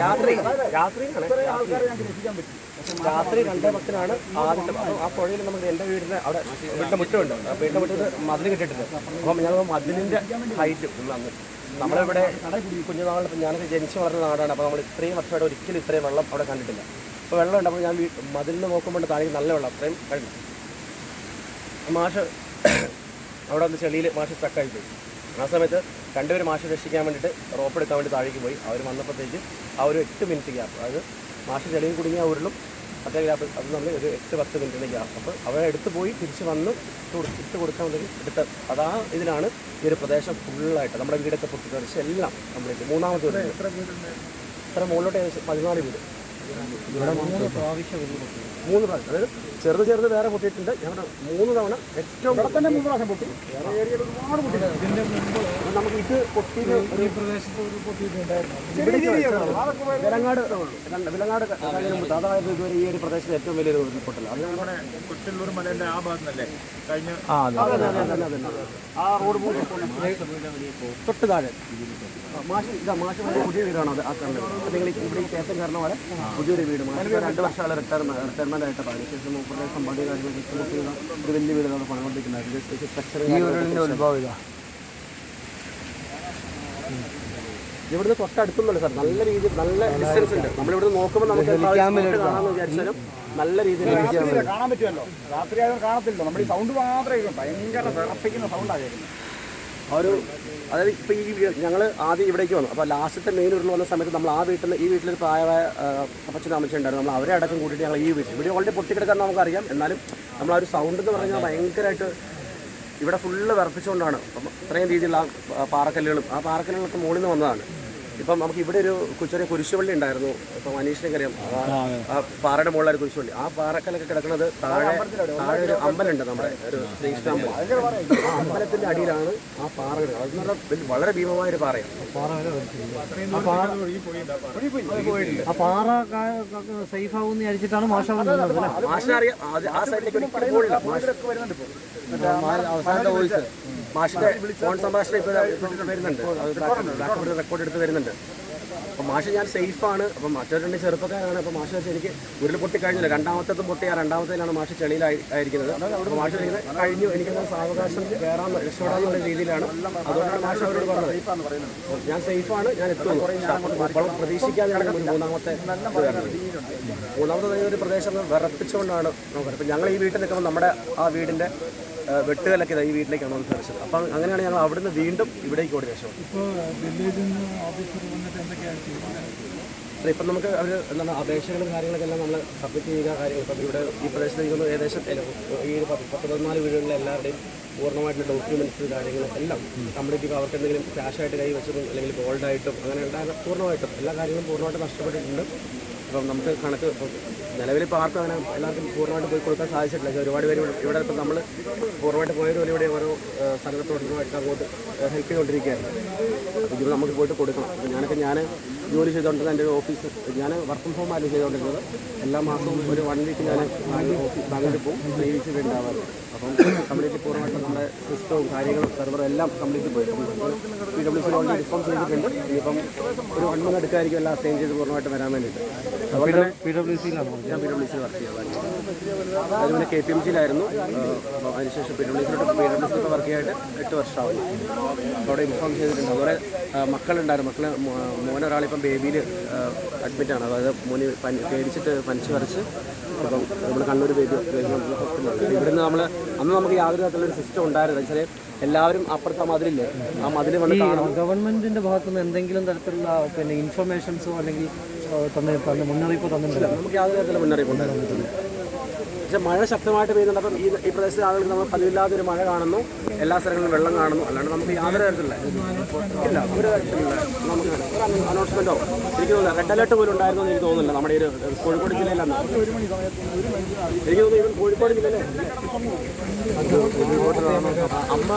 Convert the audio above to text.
രാത്രി രാത്രിയിലാണ് രാത്രി രണ്ടേ പത്തിനാണ് ആദ്യത്തെ ആ പുഴയിൽ നമുക്ക് എന്റെ വീടിന്റെ അവിടെ വീട്ടിന്റെ മുറ്റമുണ്ട് വീടിന്റെ മുറ്റത്ത് മതിൽ കിട്ടിയിട്ടുണ്ട്. അപ്പം ഞങ്ങൾ മതിലിന്റെ ഹൈറ്റ് അന്ന് നമ്മളിവിടെ കുഞ്ഞുനാളിൽ ഞാനൊക്കെ ജനിച്ചു വളർന്ന നാടാണ്. അപ്പോൾ നമ്മൾ ഇത്രയും വർഷമായിട്ട് ഒരിക്കലും ഇത്രയും വെള്ളം അവിടെ കണ്ടിട്ടില്ല. അപ്പോൾ വെള്ളമുണ്ട് അപ്പോൾ ഞാൻ മതിലിന് നോക്കുമ്പോൾ താഴെ നല്ല വെള്ളം അത്രയും കഴിഞ്ഞു. മാഷ് അവിടെ വന്ന് ചെളിയിൽ മാഷ് സ്റ്റക്കായി പോയി. ആ സമയത്ത് രണ്ടുപേരും മാഷ് രക്ഷിക്കാൻ വേണ്ടിയിട്ട് റോപ്പ് എടുക്കാൻ വേണ്ടി താഴേക്ക് പോയി. അവർ വന്നപ്പോഴത്തേക്ക് ആ ഒരു എട്ട് മിനിറ്റ് ഗ്യാപ്പ് അതായത് മാഷ് ചെളിയിൽ കുടുങ്ങിയ ഉരുളും മറ്റേ ഗ്യാപ്പ് അത് നമ്മൾ ഒരു എട്ട് പത്ത് മിനിറ്റിന്റെ ഗ്യാപ്പ് അപ്പോൾ അവരെ എടുത്ത് പോയി തിരിച്ച് വന്ന് ഇട്ട് കൊടു- ഇട്ട് കൊടുക്കാൻ വേണ്ടി എടുത്ത അതാ ഇതിലാണ് ഈ ഒരു പ്രദേശം ഫുള്ളായിട്ട് നമ്മുടെ വീടൊക്കെ പൊട്ടിത്തെറിച്ച് എല്ലാം കംപ്ലീറ്റ് മൂന്നാമത്തെ വീട്. ഇത്ര മുകളിലോട്ട് ഏകദേശം പതിനാല് വീട്. മൂന്ന് പ്രാവശ്യം. അതായത് ചെറുത് ചെറുത് വേറെ പൊട്ടിയിട്ടുണ്ട്. ഞങ്ങളുടെ മൂന്ന് തവണ ഏറ്റവും തന്നെ മൂന്ന് പ്രാവശ്യം പൊട്ടി. വേറെ ഏരിയയിൽ ഒരുപാട് പൊട്ടിയിട്ടുണ്ട്. നമുക്ക് ഇത് പൊട്ടിയത് ഒരു പ്രദേശത്ത് ഒരു പൊട്ടിയിട്ടുണ്ടായിരുന്നു. വിലങ്ങാട് വിലങ്ങാട് കഴിഞ്ഞ അതായത് ഇതുവരെ ഈ ഒരു പ്രദേശത്ത് ഏറ്റവും വലിയൊരു ഉരുൾപൊട്ടൽ അത് നമ്മുടെ കുറ്റല്ലൂർ മലയുടെ ആ ഭാഗത്തല്ലേ? കഴിഞ്ഞ ആ അതെ, അതെ, അതെ, അതെ. ആ റോഡ് തൊട്ട് താഴെ. മാഷ് ഇതാ മാഷ് പുതിയ വീടാണ് അത് ആ കണ്ടത്. അപ്പോൾ നിങ്ങൾ ഇവിടെ ഈ കയറ്റം കയറുന്ന പോലെ പുതിയൊരു വീട്. മാഷ് രണ്ട് വർഷമാണ് റിട്ടയർമെന്റ് റിട്ടയർമെന്റ് ആയിട്ട് അതിനുശേഷം മൂപ്പരുടെ സമ്പാദ്യ കാര്യങ്ങൾ ബുക്ക് ചെയ്ത ഒരു വലിയ വീട് നമ്മൾ പണികൊണ്ടിരിക്കുന്നത് സ്ട്രക്ചർ ഇവിടുന്ന് തൊട്ടടുത്തൊന്നുമല്ല സാർ? നല്ല രീതിയിൽ നല്ല ഡിസ്റ്റൻസ് ഉണ്ട്. നമ്മളിവിടെ നോക്കുമ്പോൾ നമുക്ക് കാണാമെന്ന് വിചാരിച്ചാലും നല്ല രീതിയിൽ കാണാൻ പറ്റുമല്ലോ. രാത്രി ആയതുകൊണ്ട് കാണത്തില്ലോ നമ്മുടെ ഈ സൗണ്ട് മാത്രമേ. ഭയങ്കര വിറപ്പിക്കുന്ന സൗണ്ടാണ് കേൾക്കുന്നത്. ഒരു അതായത് ഇപ്പോൾ ഈ ഞങ്ങൾ ആദ്യം ഇവിടേക്ക് വന്നു. അപ്പോൾ ലാസ്റ്റത്തെ മെയിൻ ഉരുൾ വന്ന സമയത്ത് നമ്മൾ ആ വീട്ടിൽ ഈ വീട്ടിലൊരു പ്രായമായ അപ്പച്ചനും അമ്മച്ചും ഉണ്ടായിരുന്നു നമ്മൾ അവരെ അടക്കം കൂട്ടിയിട്ട് ഞങ്ങൾ ഈ വീട്ടിൽ ഇവിടെ ഓൾറെഡി പൊട്ടിക്കിടക്കാൻ നമുക്കറിയാം. എന്നാലും നമ്മൾ ആ ഒരു സൗണ്ട് എന്ന് പറഞ്ഞാൽ ഭയങ്കരമായിട്ട് ഇവിടെ ഫുള്ള് വിറപ്പിച്ചുകൊണ്ടാണ് അപ്പം ഇത്രയും രീതിയിലുള്ള പാറക്കല്ലുകളും ആ പാറക്കല്ലുകളൊക്കെ മുകളിൽ നിന്ന് വന്നതാണ്. ഇപ്പം നമുക്ക് ഇവിടെ ഒരു ചെറിയ കുരിശുപള്ളി ഉണ്ടായിരുന്നു. ഇപ്പം അനീഷിനൊക്കെ അറിയാം ആ- പാറയുടെ മുകളിലൊരു കുരിശുപള്ളി ആ പാറക്കലൊക്കെ കിടക്കുന്നത് താഴെ താഴെ ഒരു അമ്പലുണ്ട് നമ്മുടെ ഒരു ശ്രീകൃഷ്ണ അമ്പലം. ആ അമ്പലത്തിന്റെ അടിയിലാണ് ആ പാറ കിടക്കുന്നത്. വലിയ- വളരെ ഭീമമായ ഒരു പാറയാണ് ആ പാറ സേഫ് ആവും വിചാരിച്ചിട്ടാണ് മാഷ വന്നത് മാഷിനറിയാം അത് ആ സൈഡിലേക്ക് ഒരിക്കലും പോയില്ല മാഷ് അവസാനത്തെ വോയിസ്. മാഷിന്റെ ഫോൺ സംഭാഷണം ഇപ്പോൾ വരുന്നുണ്ട്. അത് റെക്കോർഡ് എടുത്ത് വരുന്നുണ്ട്. അപ്പം മാഷ് ഞാൻ സേഫാണ് അപ്പം മറ്റൊരു രണ്ട് ചെറുപ്പക്കാരാണ്. അപ്പം മാഷ് വെച്ചാൽ എനിക്ക് ഉരുൾ പൊട്ടി കഴിഞ്ഞില്ല. രണ്ടാമത്തെ പൊട്ടി ആ രണ്ടാമത്തേലാണ് മാഷ് ചെളിയിലായി ആയിരിക്കുന്നത്. അപ്പോൾ മാഷ് ഇങ്ങനെ കഴിഞ്ഞു. എനിക്കത് സാവകാശം കയറാൻ രക്ഷപ്പെടാന്നുള്ള രീതിയിലാണ്. അതുകൊണ്ടാണ് മാഷ് അവരോട് പറഞ്ഞത്. ഞാൻ സേഫാണ് ഞാൻ എത്തുന്നു അപ്പോൾ പ്രതീക്ഷിക്കാതെയാണ് മൂന്നാമത്തെ. മൂന്നാമത്തെ ഒരു പ്രദേശം വിറപ്പിച്ചുകൊണ്ടാണ് നമുക്ക് ഞങ്ങൾ ഈ വീട്ടിൽ നിൽക്കുമ്പോൾ നമ്മുടെ ആ വീടിന്റെ ആ, വെട്ടുകല്ലൊക്കെ ഈ വീട്ടിലേക്കാണ് വന്ന് തെറിച്ചത് അപ്പം അങ്ങനെയാണ് ഞങ്ങൾ അവിടുന്ന് വീണ്ടും ഇവിടേക്ക് ഓടി രക്ഷപ്പെട്ടു അല്ല ഇപ്പം നമുക്ക് അവർ എന്താണ് അപേക്ഷകളും കാര്യങ്ങളൊക്കെ എല്ലാം നമ്മൾ സബ്മിറ്റ് ചെയ്യുക കാര്യങ്ങൾ ഇപ്പം ഇവിടെ ഈ പ്രദേശത്ത് ഇരിക്കുന്ന ഏകദേശം ഈ ഒരു പത്ത് പത്ത് പതിനാല് വീടുകളിലെ എല്ലാവരുടെയും പൂർണമായിട്ടുള്ള ഡോക്യുമെന്റ്സ് കാര്യങ്ങളും എല്ലാം കംപ്ലീറ്റ് ഇപ്പോൾ അവർക്ക് എന്തെങ്കിലും ക്യാഷായിട്ട് കൈ വെച്ചതും അല്ലെങ്കിൽ ഗോൾഡായിട്ടും അങ്ങനെ ഉണ്ടാകുന്ന പൂർണമായിട്ടും എല്ലാ കാര്യങ്ങളും പൂർണമായിട്ട് നഷ്ടപ്പെട്ടിട്ടുണ്ട്. അപ്പം നമുക്ക് കണക്ക് ഇപ്പോൾ ആർക്കും അങ്ങനെ എല്ലാവർക്കും പൂർണമായിട്ട് പോയി കൊടുക്കാൻ സാധിച്ചിട്ടില്ല. ഒരുപാട് പേര് ഇവിടെ- ഇപ്പം നമ്മൾ പൂർണമായിട്ട് പോയവരും ഒരു ഇവിടെ ഓരോ സംഘത്തോടുമായിട്ട് അങ്ങോട്ട് ഹെൽപ്പ് ചെയ്തുകൊണ്ടിരിക്കുകയായിരുന്നു അപ്പോൾ ഇത് നമുക്ക് പോയിട്ട് കൊടുക്കണം. അപ്പോൾ ഞാനൊക്കെ ഞാൻ ജോലി ചെയ്തുകൊണ്ടിരുന്ന എന്റെ ഒരു ഓഫീസ് ഞാൻ വർക്ക് ഫ്രം ഹോം ആയിരുന്നു ചെയ്തുകൊണ്ടിരുന്നത് എല്ലാ മാസവും ഒരു വൺ വീക്ക് ഞാൻ ഓഫീസ് ബാങ്കിൽ പോകും ഇവിടെ ഉണ്ടാവാറുണ്ട് അപ്പം കംപ്ലീറ്റ് പൂർണമായിട്ട് സിസ്റ്റവും കാര്യങ്ങളും സെർവറും എല്ലാം കംപ്ലീറ്റ് പോയിട്ടുണ്ട് P W C already response ചെയ്തിട്ടുണ്ട്. ഇനിയിപ്പം ഒരു വൺ മന്ത് എടുക്കായിരിക്കും എല്ലാം സെയിം ചെയ്ത് പൂർണമായിട്ട് വരാൻ വേണ്ടിയിട്ട്. അതുകൊണ്ട് പി ഡബ്ല്യു സി ഞാൻ പി ഡബ്ല്യു സി വർക്ക് ചെയ്യാറുണ്ട് അതുപോലെ കെ പി എം സിയിലായിരുന്നു അതിനുശേഷം പി ഡബ്ല്യു സിയിലോട്ട് പി ഡബ്ല്യു സിയിലൊക്കെ വർക്ക് ചെയ്തിട്ട് എട്ട് വർഷമാവുന്നു. അവിടെ ഇൻഫോം ചെയ്തിട്ടുണ്ട്. അതുപോലെ മക്കളുണ്ടായിരുന്നു. മക്കൾ മോനൊരാളിപ്പം ബേബിയിൽ അഡ്മിറ്റാണ് അതായത് മോന് പനി പേടിച്ചിട്ട് പനിച്ച് വരച്ച് ഇപ്പം നമ്മൾ കണ്ണൂർ ബേബി ഹോസ്പിറ്റലാണ് ഇവിടുന്ന് നമ്മൾ അന്ന് നമുക്ക് യാതൊരു തരത്തിലൊരു സിസ്റ്റം ഉണ്ടായിരുന്നു വെച്ചാൽ എല്ലാവരും അപ്പുറത്തെ മതിലില്ലേ? ആ മതിൽ വന്ന് കാണും. ഗവൺമെന്റിന്റെ ഭാഗത്തുനിന്ന് എന്തെങ്കിലും തരത്തിലുള്ള പിന്നെ ഇൻഫർമേഷൻസോ അല്ലെങ്കിൽ മുന്നറിയിപ്പ് തന്നിട്ടില്ല നമുക്ക് യാതൊരു തരത്തിലുള്ള മുന്നറിയിപ്പ് ഉണ്ടായിരുന്നു പക്ഷെ മഴ ശക്തമായിട്ട് പെയ്യുന്നുണ്ട്. അപ്പം ഈ ഈ പ്രദേശത്തെ ആളുകൾ നമ്മൾ പതിവില്ലാതെ ഒരു മഴ കാണുന്നു. എല്ലാ സ്ഥലങ്ങളിലും വെള്ളം കാണുന്നു. അല്ലാണ്ട് നമുക്ക് യാതൊരു തരത്തിലുള്ള ഇല്ല ഒരു തരത്തിലുള്ള നമുക്ക് ഒരു അനൗൺസ്മെന്റോ എനിക്ക് തോന്നുന്നില്ല റെഡ് അലർട്ട് പോലും ഉണ്ടായിരുന്നു എനിക്ക് തോന്നുന്നില്ല. നമ്മുടെ ഒരു കോഴിക്കോട് ജില്ലയിലാണ് എനിക്ക് തോന്നുന്നു ഇവൻ കോഴിക്കോട് ജില്ലയിലെ അമ്മ